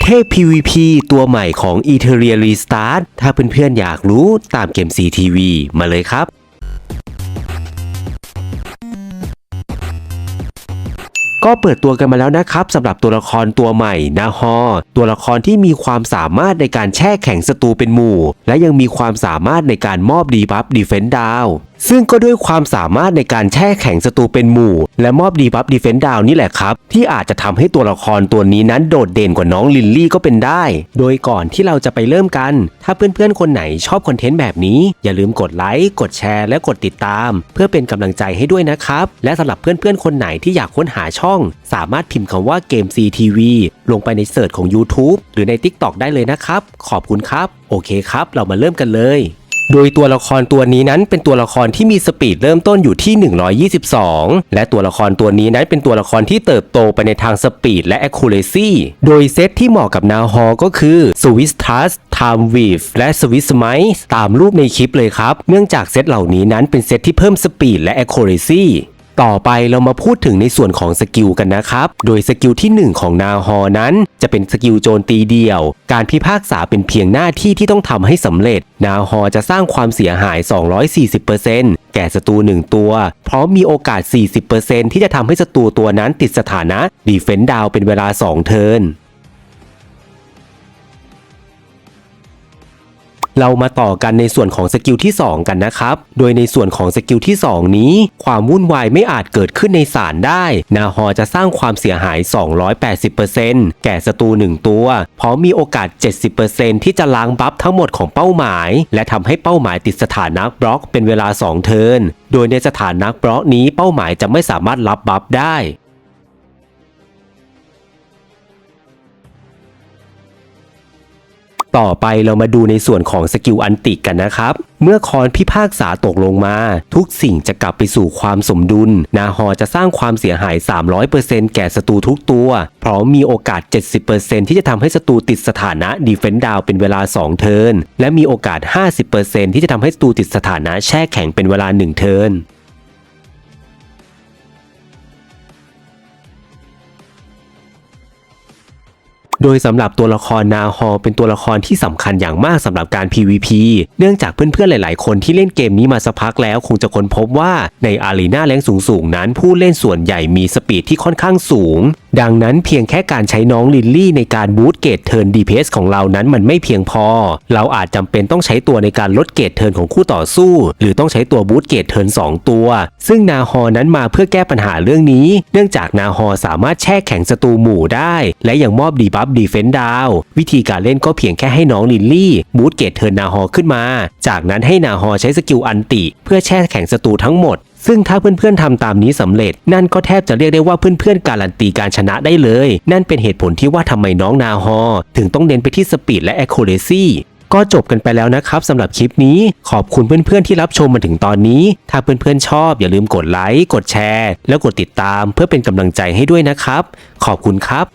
เทพ PVP ตัวใหม่ของ e t e r i a Restart ถ้าเพื่อนๆอยากรู้ตามเกม CTV มาเลยครับก็เปิดตัวกันมาแล้วนะครับสำหรับตัวละครตัวใหม่นาฮอตัวละครที่มีความสามารถในการแช่แข็งศัตรูเป็นหมู่ และยังมีความสามารถในการมอบดีบัฟดีเฟนต์ดาว ซึ่งก็ด้วยความสามารถในการแช่แข็งศัตรูเป็นหมู่ และมอบดีบัฟดีเฟนต์ดาวนี่แหละครับ ที่อาจจะทำให้ตัวละครตัวนี้นั้นโดดเด่นกว่าน้องลินลี่ก็เป็นได้ โดยก่อนที่เราจะไปเริ่มกัน ถ้าเพื่อนๆคนไหนชอบคอนเทนต์แบบนี้ อย่าลืมกดไลค์กดแชร์และกดติดตาม เพื่อเป็นกำลังใจให้ด้วยนะครับ และสำหรับเพื่อนๆคนไหนที่อยากค้นหาช่อง สามารถพิมพ์คำว่าเกม CTV ลงไปในเสิร์ชของ YouTube หรือใน TikTok ได้เลยนะครับ ขอบคุณครับ โอเคครับ เรามาเริ่มกันเลย โดยตัวละครตัวนี้นั้นเป็นตัวละครที่มีสปีดเริ่มต้นอยู่ที่ 122 และตัวละครตัวนี้นั้นเป็นตัวละครที่เติบโตไปในทางสปีดและ accuracy โดยเซตที่เหมาะกับนาฮอก็คือ Swiss Trust Time Weave และ Swiss Mice ตามรูปในคลิปเลยครับ เนื่องจากเซตเหล่านี้นั้นเป็นเซตที่เพิ่มสปีดและ accuracy ต่อไปเรามาพูดถึงในส่วนของสกิลกันนะครับ โดยสกิลที่ 1 ของนาฮอนั้น จะเป็นสกิลโจมตีเดี่ยว การพิพากษาเป็นเพียงหน้าที่ที่ต้องทำให้สำเร็จ นาฮอจะสร้างความเสียหาย 240%แก่ศัตรู1ตัว พร้อมมีโอกาส 40%ที่จะทำให้ศัตรูตัวนั้นติดสถานะดีเฟนต์ดาวเป็นเวลา 2 เทิร์น เรามาต่อกันในส่วนของสกิลที่ 2 กันนะครับ โดยในส่วนของสกิลที่ 2 นี้ ความวุ่นวายไม่อาจเกิดขึ้นในศาลได้ นาฮอจะสร้างความเสียหาย 280%แก่ศัตรู1ตัว พร้อมมีโอกาส 70%ที่จะล้างบัฟทั้งหมดของเป้าหมาย และทำให้เป้าหมายติดสถานะบล็อกเป็นเวลา 2 เทิร์น โดยในสถานะบล็อกนี้เป้าหมายจะไม่สามารถรับบัฟได้ ต่อไปเรามาดูในส่วนของสกิลอันติกันนะครับ เมื่อคอนพิพากษาตกลงมา ทุกสิ่งจะกลับไปสู่ความสมดุล นาฮอจะสร้างความเสียหาย 300%แก่ศัตรูทุกตัว พร้อมมีโอกาส 70%ที่จะทำให้ศัตรูติดสถานะดีเฟนต์ดาวเป็นเวลา 2 เทิร์นและมีโอกาส 50%ที่จะทำให้ศัตรูติดสถานะแช่แข็งเป็นเวลา 1 เทิร์น โดยสำหรับตัวละครนาฮอเป็นตัวละครที่สำคัญอย่างมากสำหรับการ PVP เนื่องจากเพื่อนๆหลาย ๆ คนที่เล่นเกมนี้มาสักพักแล้วคงจะค้นพบว่าในอารีนาแรงสูงๆนั้นผู้เล่นส่วนใหญ่มีสปีดที่ค่อนข้างสูง ดังนั้นเพียงแค่การใช้น้องลิลลี่ในการบูตเกตเทิร์น DPS ของเรานั้นมันไม่เพียงพอ เราอาจจำเป็นต้องใช้ตัวในการลดเกตเทิร์นของคู่ต่อสู้ หรือต้องใช้ตัวบูตเกตเทิร์น2 ตัว ซึ่งนาฮอนั้นมาเพื่อแก้ปัญหาเรื่องนี้ เนื่องจากนาฮอสามารถแช่แข็งศัตรูหมู่ได้ และยังมอบดีบัฟดีเฟนต์ดาววิธีการเล่นก็เพียงแค่ให้น้องลิลลี่บูตเกตเทิร์นนาฮอขึ้นมา จากนั้นให้นาฮอใช้สกิลอันติ เพื่อแช่แข็งศัตรูทั้งหมด ซึ่งถ้าเพื่อนๆทำตามนี้สำเร็จ นั่นก็แทบจะเรียกได้ว่าเพื่อนๆการันตีการชนะได้เลย นั่นเป็นเหตุผลที่ว่าทำไมน้องนาฮอ ถึงต้องเน้นไปที่สปีดและ accuracy ก็จบกันไปแล้วนะครับสำหรับคลิปนี้ ขอบคุณเพื่อนๆที่รับชมมาถึงตอนนี้ ถ้าเพื่อนๆชอบอย่าลืมกดไลค์กดแชร์ แล้วกดติดตามเพื่อเป็นกำลังใจให้ด้วยนะครับ ขอบคุณครับ